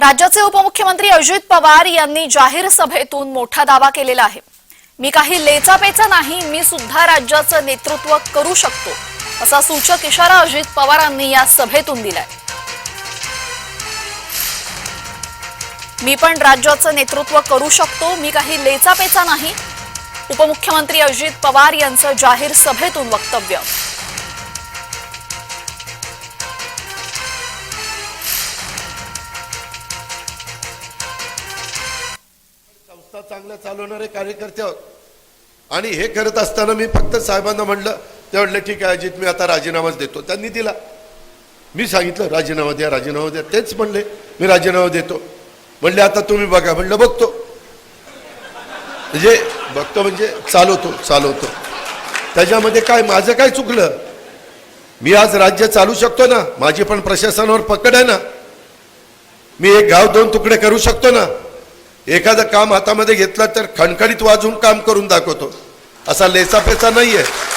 राज्याचे उपमुख्यमंत्री अजित पवार यांनी जाहीर सभेतून मोठा दावा केलेला आहे. मी काही लेचापेचा नाही मी सुद्धा राज्याचं नेतृत्व करू शकतो असा सूचक इशारा अजित पवारांनी या सभेतून दिलाय. मी पण राज्याचं नेतृत्व करू शकतो मी काही लेचापेचा नाही उपमुख्यमंत्री अजित पवार यांचं जाहीर सभेतून वक्तव्य. संस्था चांगल्या चालवणारे कार्यकर्ते आहोत. आणि हे करत असताना मी फक्त साहेबांना म्हणलं ते म्हणलं ठीक आहे अजित मी आता राजीनामाच देतो. त्यांनी दिला. मी सांगितलं राजीनामा द्या राजीनामा द्या. तेच म्हणले मी राजीनामा देतो. म्हणले आता तुम्ही बघा. म्हणलं बघतो. म्हणजे बघतो म्हणजे चालवतो चालवतो. त्याच्यामध्ये काय माझं काय चुकलं? मी आज राज्य चालू शकतो ना? माझी पण प्रशासनावर पकड आहे ना? मी एक गाव दोन तुकडे करू शकतो ना? एखादं काम हातामध्ये घेतलं तर खणखणीत वाजून काम करून दाखवतो. असा लेचापेचा आहे